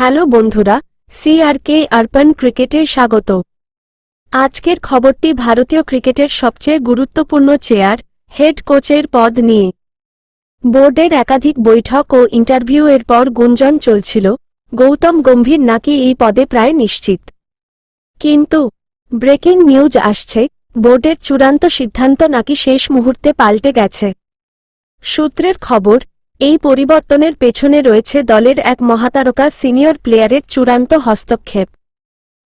Hello বন্ধুরা সিআরকে urban ক্রিকেটে স্বাগত। আজকের খবরটি ভারতীয় ক্রিকেটের সবচেয়ে গুরুত্বপূর্ণ চেয়ার, হেড কোচের পদ নিয়ে। বোর্ডের একাধিক বৈঠক ও ইন্টারভিউ এর পর গুঞ্জন চলছিল, গৌতম গম্ভীর নাকি এই পদে প্রায় নিশ্চিত। কিন্তু, ব্রেকিং নিউজ আসছে, বোর্ডের চূড়ান্ত সিদ্ধান্ত নাকি শেষ মুহূর্তে পাল্টে গেছে। সূত্রের খবর এই পরিবর্তনের পেছনে রয়েছে দলের এক মহাতারকা সিনিয়র প্লেয়ারের চূড়ান্ত হস্তক্ষেপ।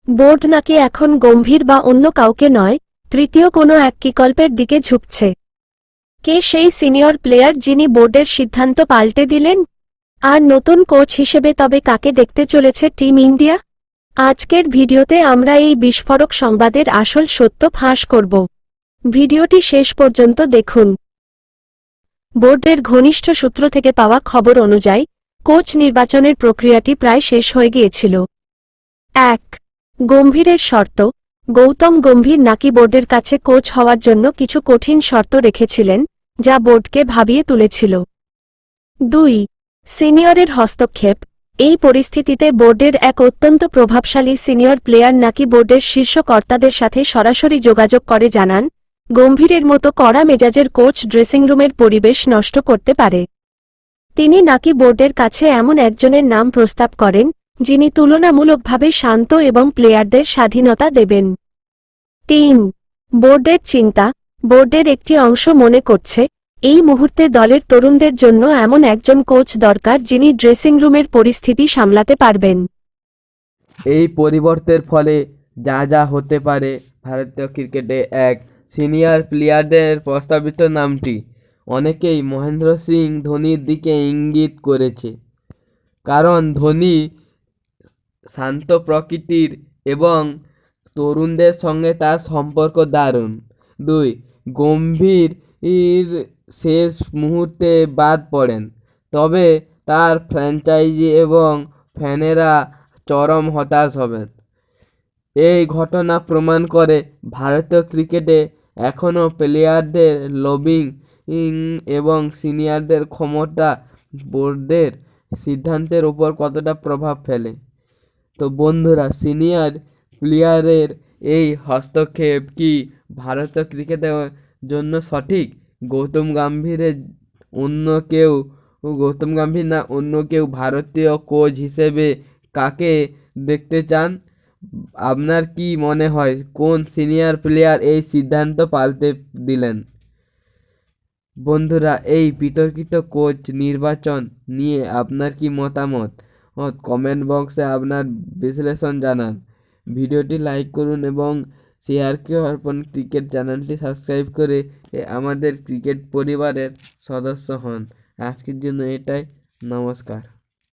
বোর্ড নাকি এখন গম্ভীর বা অন্য কাউকে নয়, তৃতীয় কোনো এক বিকল্পের দিকে ঝুঁকছে। কে সেই সিনিয়র প্লেয়ার যিনি বোর্ডের সিদ্ধান্ত পাল্টে দিলেন? আর নতুন কোচ হিসেবে তবে কাকে দেখতে চলেছে টিম ইন্ডিয়া? আজকের ভিডিওতে আমরা এই বিস্ফোরক সংবাদের আসল সত্য ফাঁস করব। ভিডিওটি শেষ পর্যন্ত দেখুন। বোর্ডের ঘনিষ্ঠ সূত্র থেকে পাওয়া খবর অনুযায়ী, কোচ নির্বাচনের প্রক্রিয়াটি প্রায় শেষ হয়ে গিয়েছিল। এক, গম্ভীরের শর্ত, গৌতম গম্ভীর নাকি বোর্ডের কাছে কোচ হওয়ার জন্য কিছু কঠিন শর্ত রেখেছিলেন, যা বোর্ডকে ভাবিয়ে তুলেছিল। দুই, সিনিয়রের হস্তক্ষেপ, এই পরিস্থিতিতে বোর্ডের এক অত্যন্ত প্রভাবশালী সিনিয়র প্লেয়ার নাকি বোর্ডের শীর্ষ কর্তাদের সাথে সরাসরি যোগাযোগ করে জানান গম্ভীরের মতো কড়া মেজাজের কোচ ড্রেসিং রুমের পরিবেশ নষ্ট করতে পারে। তিনি নাকি বোর্ডের কাছে এমন একজনের নাম প্রস্তাব করেন, যিনি তুলনামূলকভাবে শান্ত এবং প্লেয়ারদের স্বাধীনতা দেবেন। তিন, বোর্ডের চিন্তা। বোর্ডের একটি অংশ মনে করছে, এই মুহূর্তে দলের তরুণদের জন্য এমন একজন কোচ দরকার যিনি ড্রেসিং রুমের পরিস্থিতি সামলাতে পারবেন। এই পরিবর্তের ফলে যা যা হতে পারে ভারতীয় ক্রিকেটে এক সিনিয়র প্লেয়ারদের প্রস্তাবিত নামটি। অনেকেই মহেন্দ্র সিং ধোনির দিকে ইঙ্গিত করেছে। কারণ ধোনি শান্ত প্রকৃতির এবং তরুণদের সঙ্গে তার সম্পর্ক দারুণ। দুই, গম্ভীর শেষ মুহূর্তে বাদ পড়েন। তবে তার ফ্র্যাঞ্চাইজি এবং ফ্যানেরা চরম হতাশ হবেন। এই ঘটনা প্রমাণ করে ভারতীয় ক্রিকেটে এখনও প্লেয়ারদের লবিং এবং সিনিয়রদের ক্ষমতা বোর্ডের সিদ্ধান্তের ওপর কতটা প্রভাব ফেলে? তো বন্ধুরা সিনিয়র প্লেয়ারের এই হস্তক্ষেপ কি ভারতীয় ক্রিকেটের জন্য সঠিক? গৌতম গম্ভীরের অন্য কেউ, গৌতম গম্ভীর না অন্য কেউ ভারতীয় কোচ হিসেবে কাকে দেখতে চান? আপনার কি মনে হয় কোন সিনিয়র প্লেয়ার এই সিদ্ধান্ত পাল্টে দিলেন? বন্ধুরা, এই বিতর্কিত কোচ নির্বাচন নিয়ে আপনার কি মতামত? কমেন্ট বক্সে আপনার বিশ্লেষণ জানান। ভিডিওটি লাইক করুন এবং শেয়ারকে অর্পণ ক্রিকেট চ্যানেলটি সাবস্ক্রাইব করে আমাদের ক্রিকেট পরিবারের সদস্য হন। আজকের জন্য এটাই। নমস্কার।